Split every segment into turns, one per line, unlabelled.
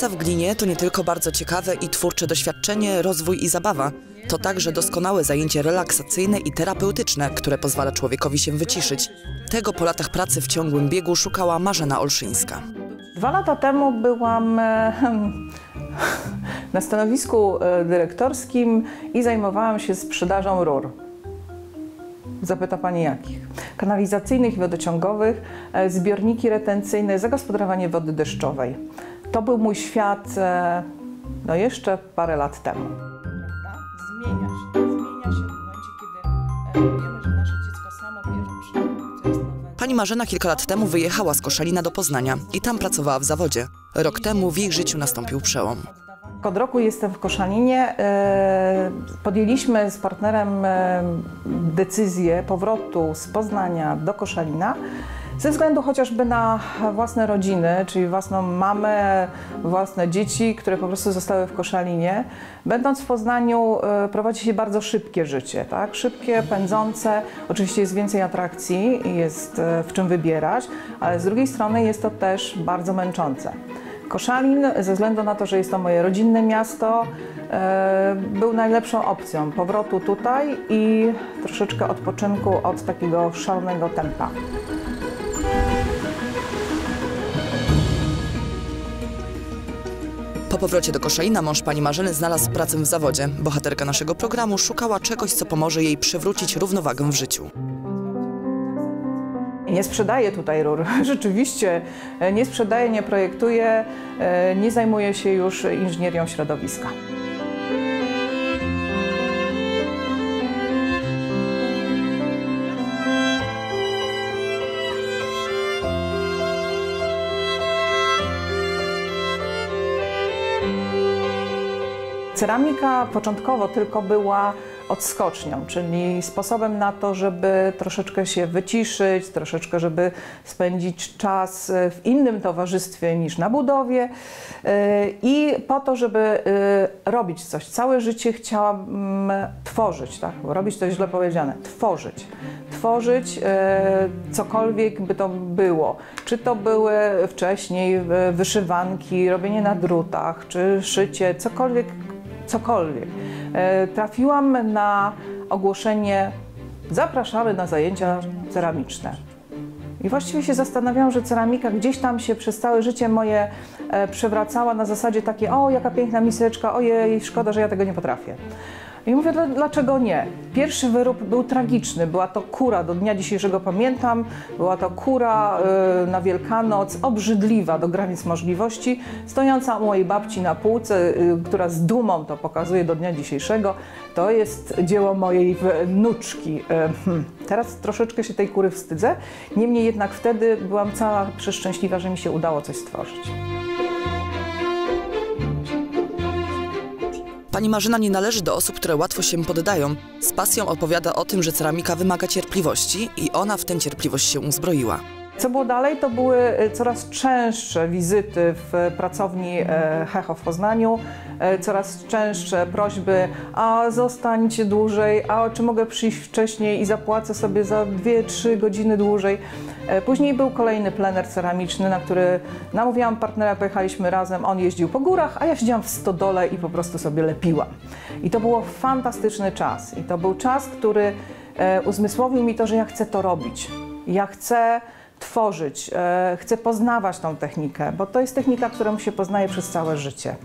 Praca w glinie to nie tylko bardzo ciekawe i twórcze doświadczenie, rozwój i zabawa. To także doskonałe zajęcie relaksacyjne i terapeutyczne, które pozwala człowiekowi się wyciszyć. Tego po latach pracy w ciągłym biegu szukała Marzena Olszyńska.
Dwa lata temu byłam e, na stanowisku e, dyrektorskim i zajmowałam się sprzedażą rur. Zapyta Pani jakich? Kanalizacyjnych i wodociągowych, e, zbiorniki retencyjne, zagospodarowanie wody deszczowej. To był mój świat e, no jeszcze parę lat temu. Zmienia się, zmienia się w momencie, kiedy wiemy, że nasze dziecko samo bierze co jest nowego.
Pani Marzena kilka lat temu wyjechała z Koszalina do Poznania i tam pracowała w zawodzie. Rok temu w jej życiu nastąpił przełom.
Od roku jestem w Koszalinie. E, Podjęliśmy z partnerem e, decyzję powrotu z Poznania do Koszalina. Ze względu chociażby na własne rodziny, czyli własną mamę, własne dzieci, które po prostu zostały w Koszalinie. Będąc w Poznaniu e, prowadzi się bardzo szybkie życie, tak? Szybkie, pędzące. Oczywiście jest więcej atrakcji i jest e, w czym wybierać, ale z drugiej strony jest to też bardzo męczące. Koszalin, ze względu na to, że jest to moje rodzinne miasto, e, był najlepszą opcją powrotu tutaj i troszeczkę odpoczynku od takiego szalonego tempa.
Powrocie do Koszalina mąż pani Marzeny znalazł pracę w zawodzie. Bohaterka naszego programu szukała czegoś, co pomoże jej przywrócić równowagę w życiu.
Nie sprzedaję tutaj rur. Rzeczywiście e, nie sprzedaję, nie projektuję, e, nie zajmuję się już inżynierią środowiska. Ceramika początkowo tylko była odskocznią, czyli sposobem na to, żeby troszeczkę się wyciszyć, troszeczkę, żeby spędzić czas w innym towarzystwie niż na budowie yy, i po to, żeby yy, robić coś. Całe życie chciałam mm, tworzyć, tak? Robić to źle powiedziane, tworzyć. Tworzyć cokolwiek by to było. Czy to były wcześniej wyszywanki, robienie na drutach, czy szycie, cokolwiek, cokolwiek. E, Trafiłam na ogłoszenie zapraszamy na zajęcia ceramiczne. I właściwie się zastanawiałam, że ceramika gdzieś tam się przez całe życie moje e, przewracała na zasadzie takie, o jaka piękna miseczka, ojej, szkoda, że ja tego nie potrafię. I mówię, "Dla- dlaczego nie? Pierwszy wyrób był tragiczny. Była to kura, do dnia dzisiejszego pamiętam. Była to kura y, na Wielkanoc, obrzydliwa do granic możliwości, stojąca u mojej babci na półce, y, która z dumą to pokazuje do dnia dzisiejszego. To jest dzieło mojej wnuczki. Y, hmm. Teraz troszeczkę się tej kury wstydzę. Niemniej jednak wtedy byłam cała przeszczęśliwa, że mi się udało coś stworzyć.
Pani Marzena nie należy do osób, które łatwo się poddają. Z pasją opowiada o tym, że ceramika wymaga cierpliwości i ona w tę cierpliwość się uzbroiła.
Co było dalej, to były e, coraz częstsze wizyty w pracowni e, Hecho w Poznaniu, e, coraz częstsze prośby, a zostańcie dłużej, a czy mogę przyjść wcześniej i zapłacę sobie za 2-3 godziny dłużej. Później był kolejny plener ceramiczny, na który namówiłam partnera, pojechaliśmy razem, on jeździł po górach, a ja siedziałam w stodole i po prostu sobie lepiłam. I to był fantastyczny czas. I to był czas, który uzmysłowił mi to, że ja chcę to robić. Ja chcę tworzyć, e, chcę poznawać tą technikę, bo to jest technika, którą się poznaje przez całe życie.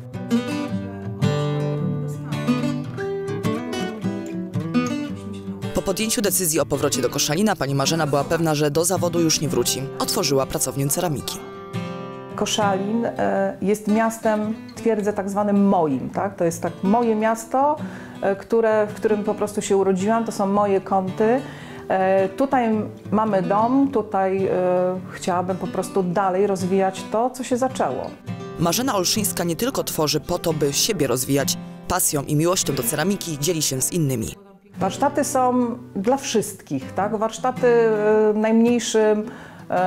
Po podjęciu decyzji o powrocie do Koszalina pani Marzena była pewna, że do zawodu już nie wróci. Otworzyła pracownię ceramiki.
Koszalin e, jest miastem, twierdzę, tak zwanym moim. Tak? To jest tak moje miasto, e, które, w którym po prostu się urodziłam, to są moje kąty. E, Tutaj mamy dom, tutaj e, chciałabym po prostu dalej rozwijać to, co się zaczęło.
Marzena Olszyńska nie tylko tworzy po to, by siebie rozwijać. Pasją i miłością do ceramiki dzieli się z innymi.
Warsztaty są dla wszystkich, tak? Warsztaty e, najmniejszy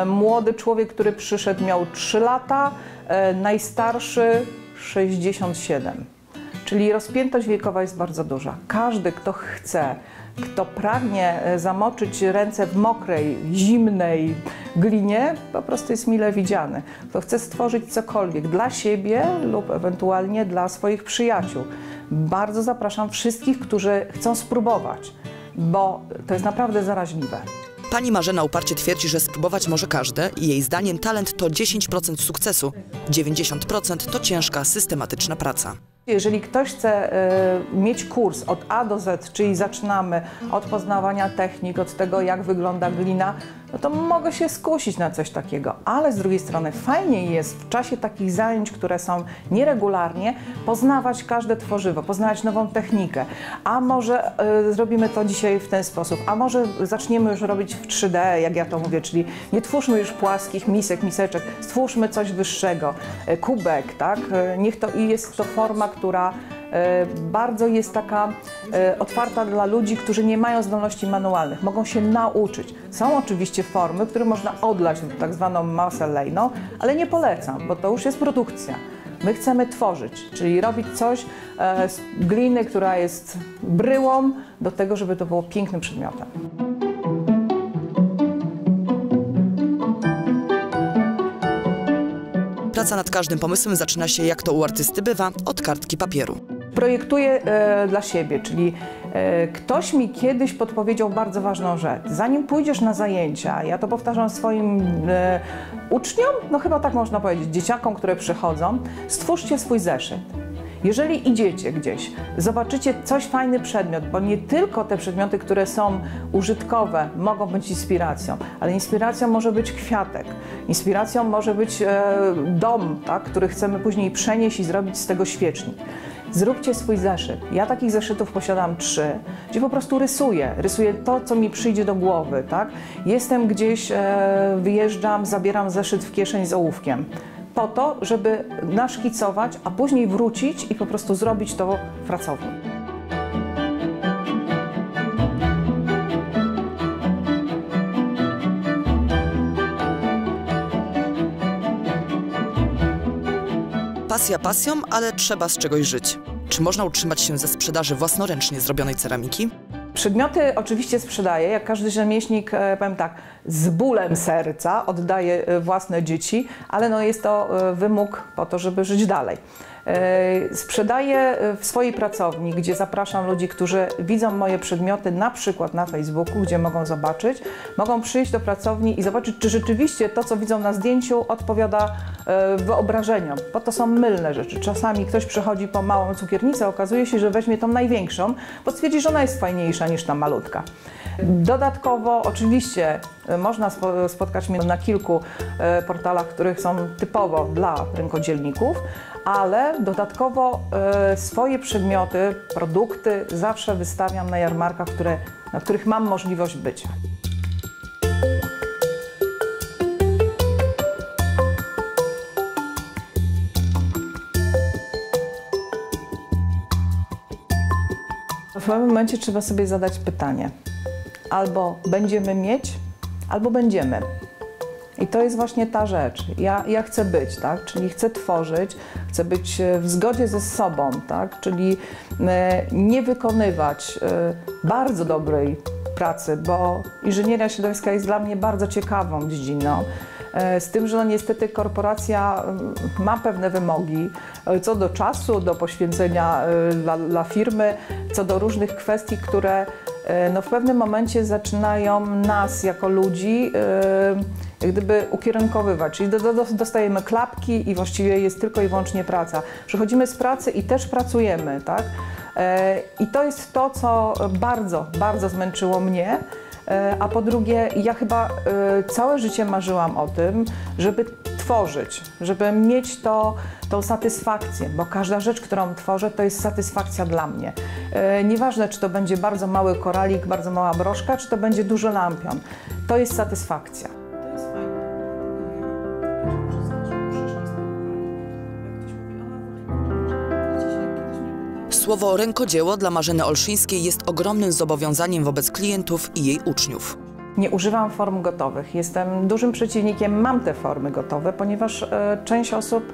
młody człowiek, który przyszedł miał 3 lata, najstarszy 67. Czyli rozpiętość wiekowa jest bardzo duża. Każdy, kto chce, kto pragnie e, zamoczyć ręce w mokrej, zimnej, glinie, po prostu jest mile widziany. Kto chce stworzyć cokolwiek dla siebie lub ewentualnie dla swoich przyjaciół. Bardzo zapraszam wszystkich, którzy chcą spróbować, bo to jest naprawdę zaraźliwe.
Pani Marzena uparcie twierdzi, że spróbować może każdy i jej zdaniem talent to 10% sukcesu, 90% to ciężka, systematyczna praca.
Jeżeli ktoś chce e, mieć kurs od A do Z, czyli zaczynamy od poznawania technik, od tego jak wygląda glina, no to mogę się skusić na coś takiego. Ale z drugiej strony fajniej jest w czasie takich zajęć, które są nieregularnie, poznawać każde tworzywo, poznawać nową technikę. A może e, zrobimy to dzisiaj w ten sposób, a może zaczniemy już robić w 3D, jak ja to mówię, czyli nie twórzmy już płaskich misek, miseczek, stwórzmy coś wyższego, e, kubek, tak? E, niech to i jest to forma, która bardzo jest taka e, otwarta dla ludzi, którzy nie mają zdolności manualnych, mogą się nauczyć. Są oczywiście formy, które można odlać w tak zwaną masę lejną, ale nie polecam, bo to już jest produkcja. My chcemy tworzyć, czyli robić coś e, z gliny, która jest bryłą, do tego, żeby to było pięknym przedmiotem.
Praca nad każdym pomysłem zaczyna się, jak to u artysty bywa, od kartki papieru.
Projektuję e, dla siebie, czyli e, ktoś mi kiedyś podpowiedział bardzo ważną rzecz. Zanim pójdziesz na zajęcia, ja to powtarzam swoim e, uczniom, no chyba tak można powiedzieć, dzieciakom, które przychodzą, stwórzcie swój zeszyt. Jeżeli idziecie gdzieś, zobaczycie coś fajny przedmiot, bo nie tylko te przedmioty, które są użytkowe, mogą być inspiracją, ale inspiracją może być kwiatek, inspiracją może być e, dom, tak, który chcemy później przenieść i zrobić z tego świecznik. Zróbcie swój zeszyt. Ja takich zeszytów posiadam trzy, gdzie po prostu rysuję. Rysuję to, co mi przyjdzie do głowy, tak? Jestem gdzieś, e, wyjeżdżam, zabieram zeszyt w kieszeń z ołówkiem po to, żeby naszkicować, a później wrócić i po prostu zrobić to w.
Pasja pasją, ale trzeba z czegoś żyć. Czy można utrzymać się ze sprzedaży własnoręcznie zrobionej ceramiki?
Przedmioty oczywiście sprzedaję, jak każdy rzemieślnik, e, powiem tak, z bólem serca oddaję e, własne dzieci, ale no jest to e, wymóg po to, żeby żyć dalej. E, Sprzedaję w swojej pracowni, gdzie zapraszam ludzi, którzy widzą moje przedmioty na przykład na Facebooku, gdzie mogą zobaczyć, mogą przyjść do pracowni i zobaczyć, czy rzeczywiście to, co widzą na zdjęciu, odpowiada e, wyobrażeniom, bo to są mylne rzeczy. Czasami ktoś przychodzi po małą cukiernicę, okazuje się, że weźmie tą największą, bo stwierdzi, że ona jest fajniejsza niż ta malutka. Dodatkowo oczywiście e, można spo- spotkać mnie na kilku e, portalach, które są typowo dla rękodzielników, ale dodatkowo e, swoje przedmioty, produkty zawsze wystawiam na jarmarkach, które, na których mam możliwość bycia. W pewnym momencie trzeba sobie zadać pytanie: albo będziemy mieć, albo będziemy. I to jest właśnie ta rzecz. Ja, ja chcę być, tak? Czyli chcę tworzyć, chcę być e, w zgodzie ze sobą, tak? Czyli e, nie wykonywać e, bardzo dobrej pracy, bo inżynieria środowiska jest dla mnie bardzo ciekawą dziedziną. Z tym, że no niestety korporacja ma pewne wymogi co do czasu, do poświęcenia dla, dla firmy, co do różnych kwestii, które no w pewnym momencie zaczynają nas jako ludzi jak gdyby ukierunkowywać. Czyli do, do, dostajemy klapki i właściwie jest tylko i wyłącznie praca. Przychodzimy z pracy i też pracujemy, tak? E, I to jest to, co bardzo, bardzo zmęczyło mnie. E, A po drugie, ja chyba e, całe życie marzyłam o tym, żeby tworzyć, żeby mieć to, tą satysfakcję, bo każda rzecz, którą tworzę, to jest satysfakcja dla mnie. Nieważne, czy to będzie bardzo mały koralik, bardzo mała broszka, czy to będzie duży lampion. To jest satysfakcja.
Słowo rękodzieło dla Marzeny Olszyńskiej jest ogromnym zobowiązaniem wobec klientów i jej uczniów.
Nie używam form gotowych. Jestem dużym przeciwnikiem, mam te formy gotowe, ponieważ e, część osób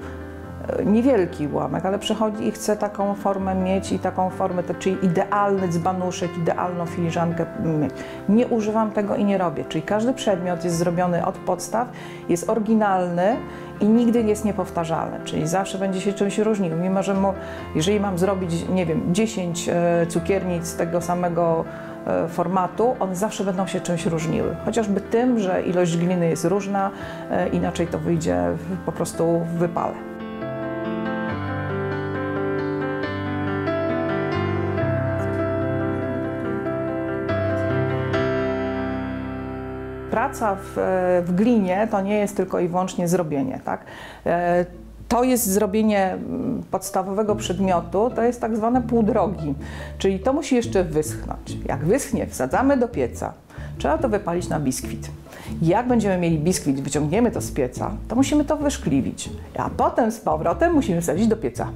e, niewielki ułamek, ale przychodzi i chce taką formę mieć i taką formę, czyli idealny dzbanuszek, idealną filiżankę. Nie używam tego i nie robię, czyli każdy przedmiot jest zrobiony od podstaw, jest oryginalny i nigdy jest niepowtarzalny, czyli zawsze będzie się czymś różnił, mimo że mu, jeżeli mam zrobić, nie wiem, 10 e, cukiernic tego samego e, formatu, one zawsze będą się czymś różniły. Chociażby tym, że ilość gliny jest różna, e, inaczej to wyjdzie po prostu w wypale. Praca w, w glinie to nie jest tylko i wyłącznie zrobienie, tak? E, To jest zrobienie mm, podstawowego przedmiotu, to jest tak zwane pół drogi, czyli to musi jeszcze wyschnąć. Jak wyschnie, wsadzamy do pieca. Trzeba to wypalić na biskwit. Jak będziemy mieli biskwit, wyciągniemy to z pieca, to musimy to wyszkliwić, a potem z powrotem musimy wsadzić do pieca,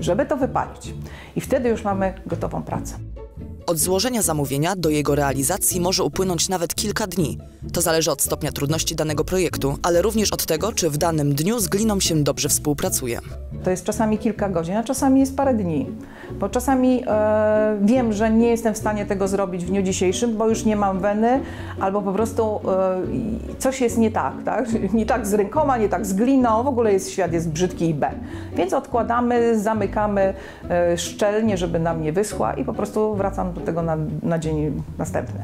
żeby to wypalić. I wtedy już mamy gotową pracę.
Od złożenia zamówienia do jego realizacji może upłynąć nawet kilka dni. To zależy od stopnia trudności danego projektu, ale również od tego, czy w danym dniu z gliną się dobrze współpracuje.
To jest czasami kilka godzin, a czasami jest parę dni. Bo czasami e, wiem, że nie jestem w stanie tego zrobić w dniu dzisiejszym, bo już nie mam weny, albo po prostu e, coś jest nie tak, tak? Nie tak z rękoma, nie tak z gliną, w ogóle jest, świat jest brzydki i B. Więc odkładamy, zamykamy e, szczelnie, żeby nam nie wyschła i po prostu wracam do tego na, na dzień następny.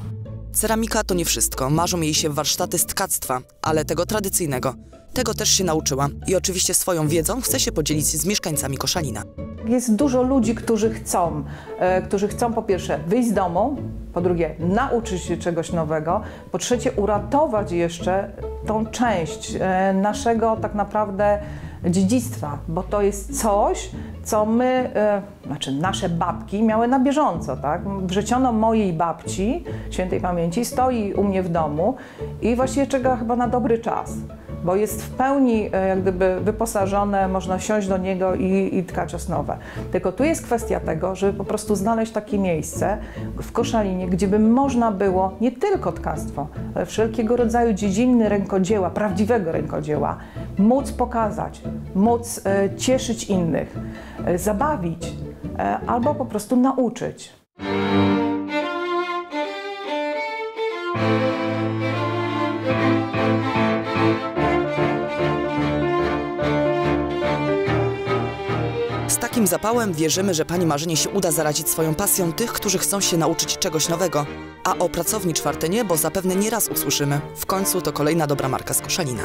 Ceramika to nie wszystko. Marzą jej się warsztaty z tkactwa, ale tego tradycyjnego. Tego też się nauczyła i oczywiście swoją wiedzą chce się podzielić z mieszkańcami Koszalina.
Jest dużo ludzi, którzy chcą, e, którzy chcą po pierwsze wyjść z domu, po drugie nauczyć się czegoś nowego, po trzecie uratować jeszcze tą część e, naszego tak naprawdę dziedzictwa, bo to jest coś, co my, e, znaczy nasze babki miały na bieżąco, tak? Wrzeciono mojej babci, świętej pamięci, stoi u mnie w domu i właściwie czeka chyba na dobry czas bo jest w pełni e, jak gdyby wyposażone, można siąść do niego i, i tkać osnowę. Tylko tu jest kwestia tego, żeby po prostu znaleźć takie miejsce w Koszalinie, gdzie by można było nie tylko tkactwo, ale wszelkiego rodzaju dziedziny rękodzieła, prawdziwego rękodzieła, móc pokazać, móc e, cieszyć innych, e, zabawić albo po prostu nauczyć.
Zapałem wierzymy, że pani Marzenie się uda zarazić swoją pasją tych, którzy chcą się nauczyć czegoś nowego. A o pracowni czwarte niebo zapewne nie raz usłyszymy. W końcu to kolejna dobra marka z Koszalina.